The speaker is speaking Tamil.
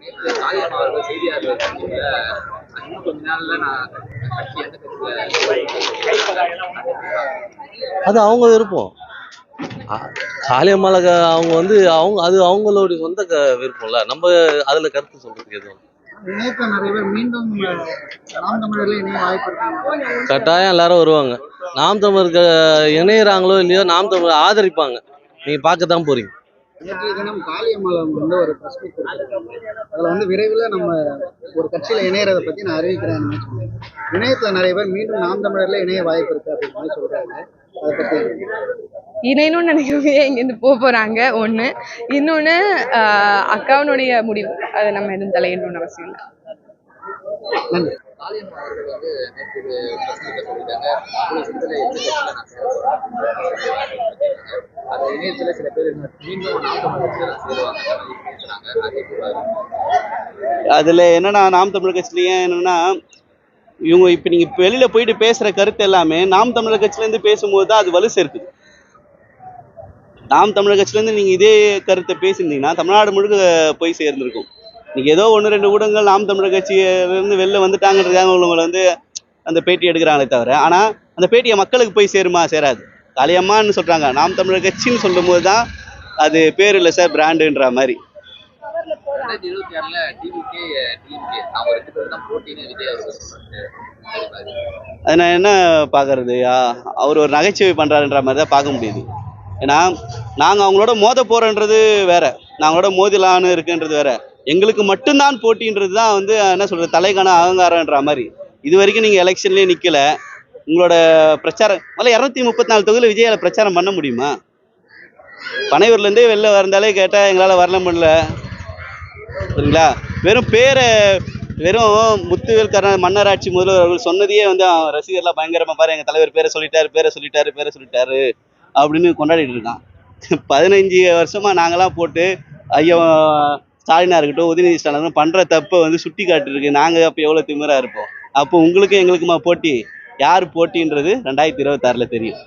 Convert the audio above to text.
நேற்று காளியம்மா அவர்கள் செய்தியாளர்கள் சந்திப்புல இன்னும் கொஞ்ச நாள்ல நான் கட்சி எந்த கட்சியில அது அவங்க விருப்பம். அ- காளியம்மாள க- அவங்க வந்து அவங்க அது அவங்களுடைய சொந்த க விருப்பம்ல. நம்ம அதுல கருத்து சொல்றதுக்கு எதுவும் கட்டாயம் எல்லாரும் வருவாங்க. நாம் தமிழருக்கு இணையறாங்களோ இல்லையோ நாம் தமிழ் ஆதரிப்பாங்க. நீங்க பார்க்க தான் போறீங்க. நேற்றைய தினம் காளியம்மாள் அவங்க வந்து ஒரு ப்ரெஸ் மீட் அதுல வந்து விரைவில் நம்ம ஒரு கட்சியில இணையறதை பத்தி நான் அறிவிக்கிறேன். இணையத்துல நிறைய பேர் மீண்டும் நாம் தமிழர்ல இணைய வாய்ப்பு இருக்கு அப்படின்னு சொல்லி சொல்றாங்க. அதை பத்தி இணையணும்னு நினைக்கிறவங்க இங்கேருந்து போக போகிறாங்க ஒன்று இன்னொன்று அக்காவினுடைய முடிவு. அதை நம்ம எதுவும் தலையிடணும்னு அவசியம் இல்லை. நன்றி. காளியம்மா அவர்கள் வந்து நேற்று சொல்லிட்டாங்க கூடிய சீக்கிரத்துல எந்த கட்சியில நான் சேர போறேன் அது இணையத்தில் சில பேர் மீண்டும் நாற்பது சேருவாங்க. அதில் என்னன்னா நாம் தமிழர் கட்சியிலேயே என்னென்னா இவங்க இப்போ நீங்கள் வெளியில் போயிட்டு பேசுகிற கருத்து எல்லாமே நாம் தமிழர் கட்சியிலேருந்து பேசும்போது தான் அது வலு சேர்க்குது. நாம் தமிழர் கட்சியிலேருந்து நீங்கள் இதே கருத்தை பேசியிருந்தீங்கன்னா தமிழ்நாடு முழுக்க போய் சேர்ந்துருக்கும். நீங்கள் ஏதோ ஒன்று ரெண்டு ஊடகங்கள் நாம் தமிழர் கட்சியிலேருந்து வெளில வந்துட்டாங்கன்றதுக்காக உங்களை வந்து அந்த பேட்டி எடுக்கிறாங்களே தவிர ஆனால் அந்த பேட்டியை மக்களுக்கு போய் சேருமா சேராது. காளியம்மான்னு சொல்கிறாங்க நாம் தமிழர் கட்சின்னு சொல்லும்போது தான் அது பேர் இல்லை சார் பிராண்டுன்ற மாதிரி. அது நான் என்ன பார்க்கறது அவர் ஒரு நகைச்சுவை பண்ணுறாருன்ற மாதிரி தான் பார்க்க முடியுது. ஏன்னா நாங்கள் அவங்களோட மோத போகிறோன்றது வேற. நாங்களோட மோதிலான்னு இருக்குன்றது வேற. எங்களுக்கு மட்டும்தான் போட்டின்றது தான் வந்து என்ன சொல்கிறது தலைக்கான அகங்காரன்ற மாதிரி. இது வரைக்கும் நீங்கள் எலெக்ஷன்லேயே நிற்கல உங்களோட பிரச்சாரம் முதல்ல இரநூத்தி முப்பத்தி நாலு தொகுதியில் விஜயால பிரச்சாரம் பண்ண முடியுமா? பனையூர்லேருந்தே வெளில வந்தாலே கேட்டால் எங்களால் வரல முடியல. சரிங்களா வெறும் பேரை வெறும் முத்துவேல் கருணா மன்னராட்சி முதல்வர் அவர்கள் சொன்னதையே வந்து அவன் ரசிகர்லாம் பயங்கரமாக பாரு எங்கள் தலைவர் பேரை சொல்லிட்டாரு பேரை சொல்லிட்டாரு பேரை சொல்லிட்டாரு அப்படின்னு கொண்டாடிட்டு இருக்கான். பதினஞ்சு வருஷமாக நாங்களாம் போட்டு ஐயோ ஸ்டாலினாக இருக்கட்டும் உதயநிதி ஸ்டாலின் பண்ணுற தப்பை வந்து சுட்டி காட்டிருக்கு நாங்கள் அப்போ எவ்வளோ திமிராக இருப்போம்? அப்போ உங்களுக்கும் எங்களுக்குமா போட்டி? யார் போட்டின்றது ரெண்டாயிரத்தி இருபத்தாறுல தெரியும்.